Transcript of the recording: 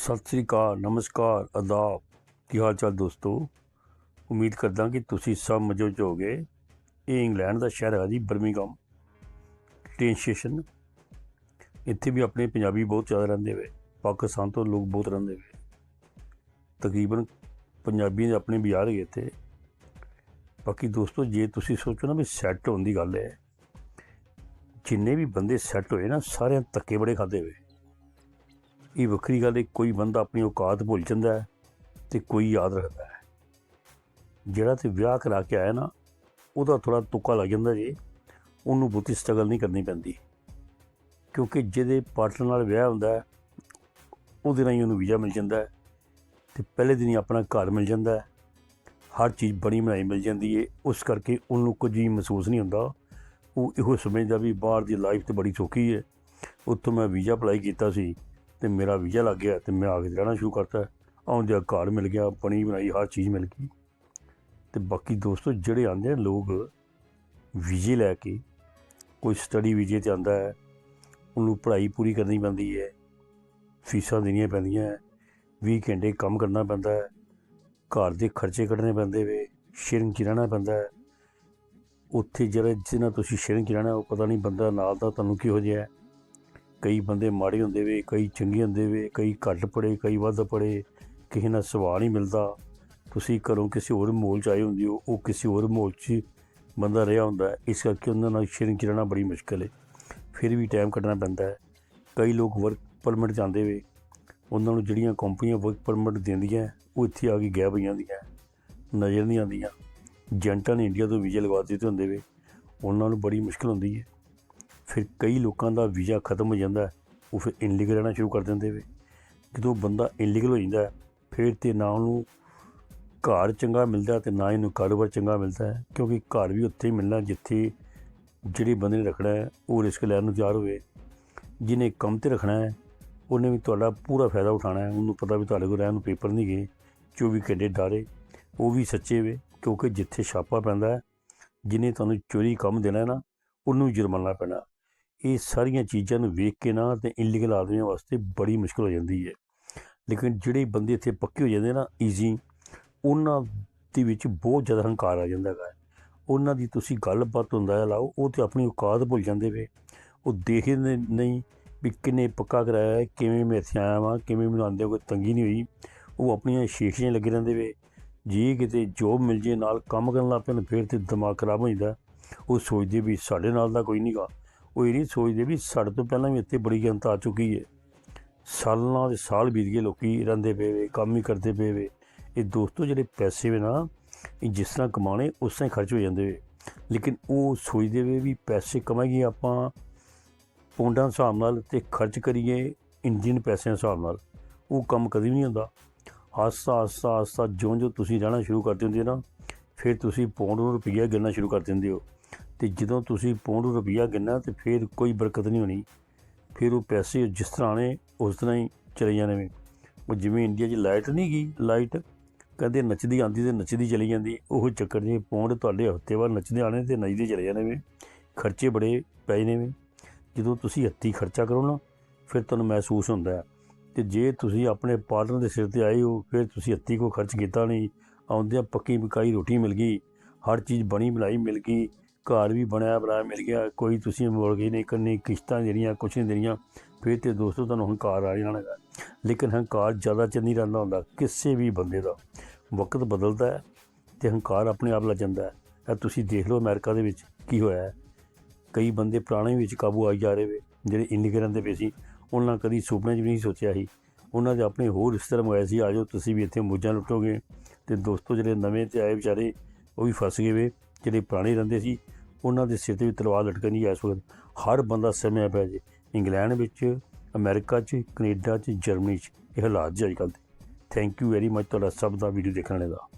ਸਤਿ ਸ੍ਰੀ ਅਕਾਲ, ਨਮਸਕਾਰ ਆਦਾਬ ਕੀ ਹਾਲ ਚਾਲ ਦੋਸਤੋ? ਉਮੀਦ ਕਰਦਾ ਕਿ ਤੁਸੀਂ ਸਭ ਮਜ਼ੇ ਵਿੱਚ ਹੋਗੇ ਇਹ ਇੰਗਲੈਂਡ ਦਾ ਸ਼ਹਿਰ ਹੈ ਜੀ ਬਰਮਿੰਗਮ ਟ੍ਰੇਨ ਸਟੇਸ਼ਨ ਇੱਥੇ ਵੀ ਆਪਣੇ ਪੰਜਾਬੀ ਬਹੁਤ ਜ਼ਿਆਦਾ ਰਹਿੰਦੇ ਹੋਏ ਪਾਕਿਸਤਾਨ ਤੋਂ ਲੋਕ ਬਹੁਤ ਰਹਿੰਦੇ ਹੋਏ ਤਕਰੀਬਨ ਪੰਜਾਬੀ ਦੇ ਆਪਣੇ ਬਾਜ਼ਾਰ ਗਏ ਇੱਥੇ। ਬਾਕੀ ਦੋਸਤੋ, ਜੇ ਤੁਸੀਂ ਸੋਚੋ ਨਾ ਵੀ ਸੈੱਟ ਹੋਣ ਦੀ ਗੱਲ ਹੈ। ਜਿੰਨੇ ਵੀ ਬੰਦੇ ਸੈੱਟ ਹੋਏ ਨਾ, ਸਾਰਿਆਂ ਧੱਕੇ ਬੜੇ ਖਾਦੇ ਹੋਏ ਇਹ ਵੱਖਰੀ ਗੱਲ ਹੈ, ਕੋਈ ਬੰਦਾ ਆਪਣੀ ਔਕਾਤ ਭੁੱਲ ਜਾਂਦਾ ਹੈ ਤੇ ਕੋਈ ਯਾਦ ਰੱਖਦਾ ਹੈ। ਜਿਹੜਾ ਤੇ ਵਿਆਹ ਕਰਾ ਕੇ ਆਇਆ ਨਾ, ਉਹਦਾ ਥੋੜਾ ਤੁੱਕਾ ਲੱਗ ਜਾਂਦਾ ਜੀ, ਉਹਨੂੰ ਬਹੁਤੀ ਸਟਰਗਲ ਨਹੀਂ ਕਰਨੀ ਪੈਂਦੀ। ਕਿਉਂਕਿ ਜਿਹਦੇ ਪਾਰਟਨਰ ਨਾਲ ਵਿਆਹ ਹੁੰਦਾ ਉਹਦੇ ਨਾਲ ਹੀ ਉਹਨੂੰ ਵੀਜ਼ਾ ਮਿਲ ਜਾਂਦਾ ਹੈ ਤੇ ਪਹਿਲੇ ਦਿਨ ਹੀ ਆਪਣਾ ਘਰ ਮਿਲ ਜਾਂਦਾ ਹੈ। ਹਰ ਚੀਜ਼ ਬਣੀ ਬਣਾਈ ਮਿਲ ਜਾਂਦੀ ਹੈ, ਉਸ ਕਰਕੇ ਉਹਨੂੰ ਕੁਝ ਵੀ ਮਹਿਸੂਸ ਨਹੀਂ ਹੁੰਦਾ। ਉਹ ਇਹੋ ਸਮਝਦਾ ਵੀ ਬਾਹਰ ਦੀ ਲਾਈਫ ਤੇ ਬੜੀ ਸੌਖੀ ਹੈ। ਉੱਥੋਂ ਮੈਂ ਵੀਜ਼ਾ ਅਪਲਾਈ ਕੀਤਾ ਸੀ। ਤੇ ਮੇਰਾ ਵੀਜ਼ਾ ਲੱਗ ਗਿਆ ਤੇ ਮੈਂ ਆ ਕੇ ਰਹਿਣਾ ਸ਼ੁਰੂ ਕਰਤਾ। ਆਉਂਦਿਆਂ ਘਰ ਮਿਲ ਗਿਆ ਬਣੀ ਬਣਾਈ, ਹਰ ਚੀਜ਼ ਮਿਲ ਗਈ। ਤੇ ਬਾਕੀ ਦੋਸਤੋ, ਜਿਹੜੇ ਆਉਂਦੇ ਆ ਲੋਕ ਵੀਜ਼ੇ ਲੈ ਕੇ, ਕੋਈ ਸਟੱਡੀ ਵੀਜ਼ੇ ਤੇ ਆਂਦਾ ਹੈ, ਉਹਨੂੰ ਪੜ੍ਹਾਈ ਪੂਰੀ ਕਰਨੀ ਪੈਂਦੀ ਹੈ, ਫੀਸਾਂ ਦੇਣੀਆਂ ਪੈਂਦੀਆਂ ਹੈ 20 ਘੰਟੇ ਕੰਮ ਕਰਨਾ ਪੈਂਦਾ ਹੈ, ਘਰ ਦੇ ਖਰਚੇ ਕੱਢਣੇ ਪੈਂਦੇ ਵੇ ਸ਼ੇਰਿੰਗ 'ਚ ਰਹਿਣਾ ਪੈਂਦਾ ਹੈ। ਉੱਥੇ ਜਿਹੜਾ ਜਿਹਨਾਂ ਤੁਸੀਂ ਸ਼ੇਰਿੰਗ 'ਚ ਰਹਿਣਾ, ਉਹ ਪਤਾ ਨਹੀਂ ਬੰਦਾ ਨਾਲ ਦਾ ਤੁਹਾਨੂੰ ਕਿਹੋ ਜਿਹਾ ਕਈ ਬੰਦੇ ਮਾੜੇ ਹੁੰਦੇ ਵੇ, ਕਈ ਚੰਗੇ ਹੁੰਦੇ ਵੇ, ਕਈ ਘੱਟ ਪੜੇ ਕਈ ਵੱਧ ਪੜੇ ਕਿਸੇ ਨਾਲ ਸਵਾਲ ਨਹੀਂ ਮਿਲਦਾ। ਤੁਸੀਂ ਘਰੋਂ ਕਿਸੇ ਹੋਰ ਮਾਹੌਲ 'ਚ ਆਏ ਹੁੰਦੇ ਹੋ, ਉਹ ਕਿਸੇ ਹੋਰ ਮਾਹੌਲ 'ਚ ਬੰਦਾ ਰਿਹਾ ਹੁੰਦਾ ਇਸ ਕਰਕੇ ਉਹਨਾਂ ਨਾਲ ਸ਼ੇਅਰਿੰਗ 'ਚ ਰਹਿਣਾ ਬੜੀ ਮੁਸ਼ਕਲ ਹੈ। ਫਿਰ ਵੀ ਟਾਈਮ ਕੱਢਣਾ ਪੈਂਦਾ ਹੈ। ਕਈ ਲੋਕ ਵਰਕ ਪਰਮਿਟ ਜਾਂਦੇ ਵੇ। ਉਹਨਾਂ ਨੂੰ ਜਿਹੜੀਆਂ ਕੰਪਨੀਆਂ ਵਰਕ ਪਰਮਿਟ ਦਿੰਦੀਆਂ, ਉਹ ਇੱਥੇ ਆ ਕੇ ਗਾਇਬ ਹੋ ਜਾਂਦੀਆਂ, ਨਜ਼ਰ ਨਹੀਂ ਆਉਂਦੀਆਂ। ਏਜੰਟਾਂ ਨੇ ਇੰਡੀਆ ਤੋਂ ਵੀਜ਼ੇ ਲਗਵਾ ਦਿੱਤੇ ਹੁੰਦੇ ਵੇ। ਉਹਨਾਂ ਨੂੰ ਬੜੀ ਮੁਸ਼ਕਲ ਹੁੰਦੀ ਹੈ। ਫਿਰ ਕਈ ਲੋਕਾਂ ਦਾ ਵੀਜ਼ਾ ਖਤਮ ਹੋ ਜਾਂਦਾ ਉਹ ਫਿਰ ਇਨਲੀਗਲ ਰਹਿਣਾ ਸ਼ੁਰੂ ਕਰ ਦਿੰਦੇ ਵੇ। ਜਦੋਂ ਬੰਦਾ ਇਨਲੀਗਲ ਹੋ ਜਾਂਦਾ ਫਿਰ ਤੇ ਨਾ ਉਹਨੂੰ ਘਰ ਚੰਗਾ ਮਿਲਦਾ ਤੇ ਨਾ ਇਹਨੂੰ ਕਾਰੋਬਾਰ ਚੰਗਾ ਮਿਲਦਾ ਹੈ, ਕਿਉਂਕਿ ਘਰ ਵੀ ਉੱਥੇ ਹੀ ਮਿਲਣਾ ਜਿੱਥੇ ਜਿਹੜੇ ਬੰਦੇ ਨੇ ਰੱਖਣਾ ਹੈ, ਉਹ ਰਿਸਕ ਲੈਣ ਨੂੰ ਤਿਆਰ ਹੋਵੇ। ਜਿਹਨੇ ਕੰਮ ਤੇ ਰੱਖਣਾ ਹੈ, ਉਹਨੇ ਵੀ ਤੁਹਾਡਾ ਪੂਰਾ ਫਾਇਦਾ ਉਠਾਉਣਾ ਹੈ। ਉਹਨੂੰ ਪਤਾ ਵੀ ਤੁਹਾਡੇ ਕੋਲ ਰਹਿਣ ਨੂੰ ਪੇਪਰ ਨਹੀਂ ਗਏ 24 ਘੰਟੇ ਡਾਰੇ। ਉਹ ਵੀ ਸੱਚੇ ਵੇ, ਕਿਉਂਕਿ ਜਿੱਥੇ ਛਾਪਾ ਪੈਂਦਾ ਹੈ, ਜਿਹਨੇ ਤੁਹਾਨੂੰ ਚੋਰੀ ਕੰਮ ਦੇਣਾ ਹੈ ਨਾ, ਉਹਨੂੰ ਜੁਰਮਾਨਾ ਪੈਣਾ। ਇਹ ਸਾਰੀਆਂ ਚੀਜ਼ਾਂ ਨੂੰ ਵੇਖ ਕੇ ਨਾ ਤੇ ਇਲੀਗਲ ਆਦਮੀਆਂ ਵਾਸਤੇ ਬੜੀ ਮੁਸ਼ਕਲ ਹੋ ਜਾਂਦੀ ਹੈ। ਲੇਕਿਨ ਜਿਹੜੇ ਬੰਦੇ ਇੱਥੇ ਪੱਕੇ ਹੋ ਜਾਂਦੇ ਨਾ ਈਜ਼ੀ ਉਹਨਾਂ ਦੇ ਵਿੱਚ ਬਹੁਤ ਜ਼ਿਆਦਾ ਹੰਕਾਰ ਆ ਜਾਂਦਾ ਹੈ ਉਹਨਾਂ ਦੀ ਤੁਸੀਂ ਗੱਲਬਾਤ ਹੁੰਦਾ ਲਾਓ, ਉਹ ਤੇ ਆਪਣੀ ਔਕਾਤ ਭੁੱਲ ਜਾਂਦੇ ਵੇ। ਉਹ ਦੇਖਦੇ ਨਹੀਂ ਵੀ ਕਿੰਨੇ ਪੱਕਾ ਕਰਾਇਆ ਹੈ, ਕਿਵੇਂ ਮੈਂ ਇੱਥੇ ਆਇਆ ਵਾਂ, ਕਿਵੇਂ ਮੈਨੂੰ ਆਉਂਦੇ ਕੋਈ ਤੰਗੀ ਨਹੀਂ ਹੋਈ। ਉਹ ਆਪਣੀਆਂ ਸ਼ੀਸ਼ੀਆਂ ਲੱਗੇ ਰਹਿੰਦੇ ਵੇ। ਜੇ ਕਿਤੇ ਜੋਬ ਮਿਲ ਜੇ, ਨਾਲ ਕੰਮ ਕਰਨ ਲੱਗ ਪੈਣ, ਫਿਰ ਤੇ ਦਿਮਾਗ ਖਰਾਬ ਹੋ ਜਾਂਦਾ। ਉਹ ਸੋਚਦੇ ਵੀ ਸਾਡੇ ਨਾਲ ਦਾ ਕੋਈ ਨਹੀਂਗਾ ਉਹ ਇਹ ਨਹੀਂ ਸੋਚਦੇ ਵੀ ਸਾਡੇ ਤੋਂ ਪਹਿਲਾਂ ਵੀ ਇੱਥੇ ਬੜੀ ਜਨਤਾ ਆ ਚੁੱਕੀ ਹੈ। ਸਾਲਾਂ ਦੇ ਸਾਲ ਬੀਤ ਗਏ, ਲੋਕੀ ਰਹਿੰਦੇ ਪਏ ਵੇ, ਕੰਮ ਹੀ ਕਰਦੇ ਪਏ ਵੇ। ਇਹ ਦੋਸਤੋ ਜਿਹੜੇ ਪੈਸੇ ਵੇ ਨਾ, ਇਹ ਜਿਸ ਤਰ੍ਹਾਂ ਕਮਾਣੇ ਉਸ ਤਰ੍ਹਾਂ ਹੀ ਖਰਚ ਹੋ ਜਾਂਦੇ ਵੇ। ਲੇਕਿਨ ਉਹ ਸੋਚਦੇ ਵੇ ਵੀ ਪੈਸੇ ਕਮਾਈਏ ਆਪਾਂ, ਪੌਂਡਾਂ ਹਿਸਾਬ ਨਾਲ ਤੇ ਖਰਚ ਕਰੀਏ ਇੰਡੀਅਨ ਪੈਸਿਆਂ ਦੇ ਹਿਸਾਬ ਨਾਲ। ਉਹ ਕੰਮ ਕਦੀ ਵੀ ਨਹੀਂ ਹੁੰਦਾ। ਆਸਤਾ ਆਸਤਾ ਆਸਤਾ ਜਿਉਂ ਜਿਉਂ ਤੁਸੀਂ ਰਹਿਣਾ ਸ਼ੁਰੂ ਕਰ ਦਿੰਦੇ ਹੋ ਨਾ, ਫਿਰ ਤੁਸੀਂ ਪੌਂਡ ਨੂੰ ਰੁਪਈਆ ਗਿਣਨਾ ਸ਼ੁਰੂ ਕਰ ਦਿੰਦੇ ਹੋ। ਤੇ ਜਦੋਂ ਤੁਸੀਂ ਪੌਂਡ ਰੁਪਈਆ ਗਿਣਨਾ ਤੇ ਫਿਰ ਕੋਈ ਬਰਕਤ ਨਹੀਂ ਹੋਣੀ। ਫਿਰ ਉਹ ਪੈਸੇ ਜਿਸ ਤਰ੍ਹਾਂ ਆਣੇ ਉਸ ਤਰ੍ਹਾਂ ਹੀ ਚਲੇ ਜਾਣੇ ਵੇ ਉਹ ਜਿਵੇਂ ਇੰਡੀਆ 'ਚ ਲਾਈਟ ਨਹੀਂ ਗਈ, ਲਾਈਟ ਕਹਿੰਦੇ ਨੱਚਦੀ ਆਂਦੀ ਤੇ ਨੱਚਦੀ ਚਲੀ ਜਾਂਦੀ। ਉਹ ਚੱਕਰ ਜੇ ਪੌਂਡ ਤੁਹਾਡੇ ਹਫ਼ਤੇ ਬਾਅਦ ਨੱਚਦੇ ਆਣੇ ਤੇ ਨੱਚਦੇ ਚਲੇ ਜਾਣੇ ਵੇ ਖਰਚੇ ਬੜੇ ਪੈ ਨੇ। ਵੇ ਜਦੋਂ ਤੁਸੀਂ ਹੱਥੀਂ ਖਰਚਾ ਕਰੋ ਨਾ, ਫਿਰ ਤੁਹਾਨੂੰ ਮਹਿਸੂਸ ਹੁੰਦਾ ਹੈ। ਤੇ ਜੇ ਤੁਸੀਂ ਆਪਣੇ ਪਾਰਟਨਰ ਦੇ ਸਿਰ ਤੇ ਆਏ ਹੋ, ਫਿਰ ਤੁਸੀਂ ਹੱਥੀਂ ਕੋਈ ਖਰਚ ਕੀਤਾ ਨਹੀਂ। ਆਉਂਦਿਆਂ ਪੱਕੀ ਪਕਾਈ ਰੋਟੀ ਮਿਲ ਗਈ, ਹਰ ਚੀਜ਼ ਬਣੀ ਬਣਾਈ ਮਿਲ ਗਈ। ਘਰ ਵੀ ਬਣਿਆ ਬਣਾਇਆ ਮਿਲ ਗਿਆ ਕੋਈ ਤੁਸੀਂ ਮੁਰਗੀ ਨਹੀਂ ਕਰਨੀ ਕਿਸ਼ਤਾਂ ਜਿਹੜੀਆਂ, ਕੁਛ ਨਹੀਂ ਦੇਣੀਆਂ, ਫਿਰ ਤੇ ਦੋਸਤੋ ਤੁਹਾਨੂੰ ਹੰਕਾਰ ਆ ਜਾਣਾ ਹੈਗਾ। ਲੇਕਿਨ ਹੰਕਾਰ ਜ਼ਿਆਦਾ ਚਿਰ ਨਹੀਂ ਰਹਿੰਦਾ ਹੁੰਦਾ, ਕਿਸੇ ਵੀ ਬੰਦੇ ਦਾ। ਵਕਤ ਬਦਲਦਾ ਹੈ ਤੇ ਹੰਕਾਰ ਆਪਣੇ ਆਪ ਲੱਗ ਜਾਂਦਾ ਹੈ। ਇਹ ਤੁਸੀਂ ਦੇਖ ਲਓ ਅਮਰੀਕਾ ਦੇ ਵਿੱਚ ਕੀ ਹੋਇਆ ਹੈ। ਕਈ ਬੰਦੇ ਪੁਰਾਣੇ ਵਿੱਚ ਕਾਬੂ ਆਈ ਜਾ ਰਹੇ ਵੇ, ਜਿਹੜੇ ਇਲੀਗਲ ਰਹਿੰਦੇ ਪਏ ਸੀ। ਉਹਨਾਂ ਕਦੀ ਸੁਪਨੇ 'ਚ ਵੀ ਨਹੀਂ ਸੋਚਿਆ ਸੀ। ਉਹਨਾਂ ਦੇ ਆਪਣੇ ਹੋਰ ਰਿਸ਼ਤੇਦਾਰ ਮੰਗਾਏ ਸੀ ਆਜੋ ਤੁਸੀਂ ਵੀ ਇੱਥੇ ਮੌਜਾਂ ਲੁੱਟੋਗੇ। ਤੇ ਦੋਸਤੋ ਜਿਹੜੇ ਨਵੇਂ ਤੇ ਆਏ ਵਿਚਾਰੇ, ਉਹ ਵੀ ਫਸ ਗਏ ਵੇ, ਜਿਹੜੇ ਪੁਰਾਣੇ ਰਹਿੰਦੇ ਸੀ। ਉਹਨਾਂ ਦੇ ਸਿਰ ਤੇ ਵੀ ਤਲਵਾਰ ਲਟਕਣ ਹੈ ਇਸ ਵਕਤ। ਹਰ ਬੰਦਾ ਸਮਿਆ ਪਿਆ ਜੇ। ਇੰਗਲੈਂਡ ਵਿੱਚ, ਅਮਰੀਕਾ 'ਚ, ਕੈਨੇਡਾ 'ਚ, ਜਰਮਨੀ 'ਚ ਇਹ ਹਾਲਾਤ ਜੀ ਅੱਜ ਕੱਲ੍ਹ ਦੇ ਥੈਂਕ ਯੂ ਵੈਰੀ ਮਚ ਤੁਹਾਡਾ ਸਭ ਦਾ ਵੀਡੀਓ ਦੇਖਣ ਵਾਲੇ ਦਾ।